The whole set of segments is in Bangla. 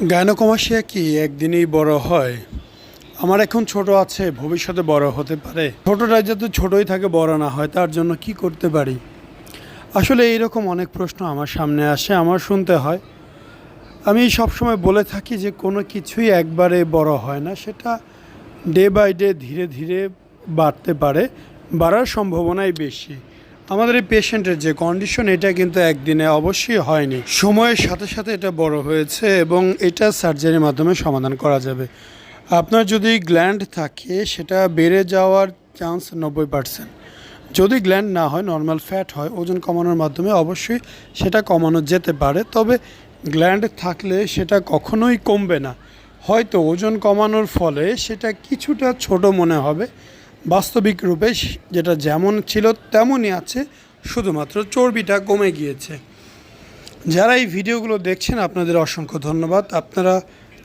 গায়নোকমাসিয়া কি একদিনেই বড় হয়? আমার এখন ছোট আছে, ভবিষ্যতে বড় হতে পারে। ছোটটা যাতে ছোটই থাকে, বড় না হয়, তার জন্য কি করতে পারি? আসলে এইরকম অনেক প্রশ্ন আমার সামনে আসে, আমার শুনতে হয়। আমি সবসময় বলে থাকি যে, কোনো কিছুই একবারে বড় হয় না, সেটা ডে বাই ডে ধীরে ধীরে বাড়তে পারে, বাড়ার সম্ভাবনাই বেশি। আমাদের এই পেশেন্টের যে কন্ডিশন এটা কিন্তু একদিনে অবশ্যই হয়নি। সময়ের সাথে সাথে এটা বড় হয়েছে এবং এটা সার্জারির মাধ্যমে সমাধান করা যাবে। আপনার যদি গ্ল্যান্ড থাকে, সেটা বেড়ে যাওয়ার চান্স নব্বই পার্সেন্ট যদি গ্ল্যান্ড না হয় নর্মাল ফ্যাট হয়, ওজন কমানোর মাধ্যমে অবশ্যই সেটা কমানো যেতে পারে। তবে গ্ল্যান্ড থাকলে সেটা কখনোই কমবে না। হয়তো ওজন কমানোর ফলে সেটা কিছুটা ছোট মনে হবে। বাস্তবিক রূপে যেটা যেমন ছিল তেমনই আছে, শুধুমাত্র চর্বিটা কমে গিয়েছে। যারা এই ভিডিওগুলো দেখছেন, আপনাদের অসংখ্য ধন্যবাদ। আপনারা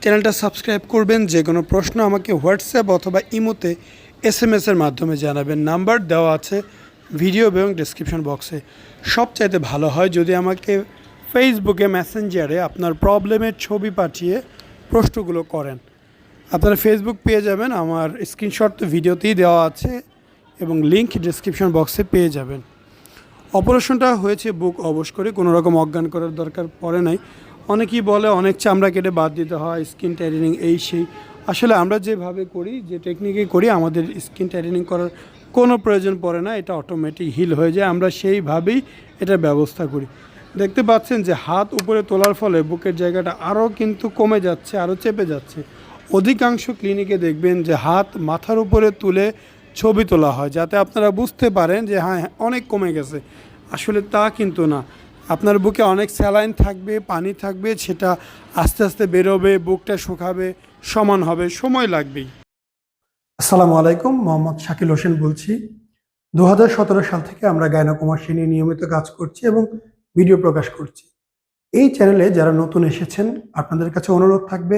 চ্যানেলটা সাবস্ক্রাইব করবেন, যে কোনো প্রশ্ন আমাকে হোয়াটসঅ্যাপ অথবা ইমোতে এস এম এসের মাধ্যমে জানাবেন। নাম্বার দেওয়া আছে ভিডিও এবং ডিসক্রিপশন বক্সে। সবচাইতে ভালো হয় যদি আমাকে ফেসবুকে মেসেঞ্জারে আপনার প্রবলেমের ছবি পাঠিয়ে প্রশ্নগুলো করেন। আপনারা ফেসবুক পেয়ে যাবেন, আমার স্ক্রিনশট তো ভিডিওতেই দেওয়া আছে এবং লিংক ডিসক্রিপশন বক্সে পেয়ে যাবেন। অপারেশনটা হয়েছে বুক অবশ করে, কোনো রকম অজ্ঞান করার দরকার পড়ে নাই। অনেকেই বলে, অনেক চামড়া কেটে বাদ দিতে হয় স্কিন টাইটেনিং এই সেই। আসলে আমরা যেভাবে করি, যে টেকনিকে করি, আমাদের স্কিন টাইটেনিং করার কোনো প্রয়োজন পড়ে না, এটা অটোমেটিক হিল হয়ে যায়। আমরা সেইভাবেই এটা ব্যবস্থা করি। দেখতে পাচ্ছেন যে হাত উপরে তোলার ফলে বুকের জায়গাটা আরও কিন্তু কমে যাচ্ছে, আরও চেপে যাচ্ছে। অধিকাংশ ক্লিনিকে দেখবেন যে হাত মাথার উপরে তুলে ছবি তোলা হয়, যাতে আপনারা বুঝতে পারেন যে হ্যাঁ অনেক কমে গেছে। আসলে তা কিন্তু না। আপনার বুকে অনেক স্যালাইন থাকবে, পানি থাকবে, সেটা আস্তে আস্তে বেরোবে, বুকটা শুকাবে, সমান হবে, সময় লাগবেই। আসসালামু আলাইকুম, মোহাম্মদ শাকিল হোসেন বলছি। দু হাজার সতেরো সাল থেকে আমরা গায়নাকুমাসী নিয়ে নিয়মিত কাজ করছি এবং ভিডিও প্রকাশ করছি। এই চ্যানেলে যারা নতুন এসেছেন, আপনাদের কাছে অনুরোধ থাকবে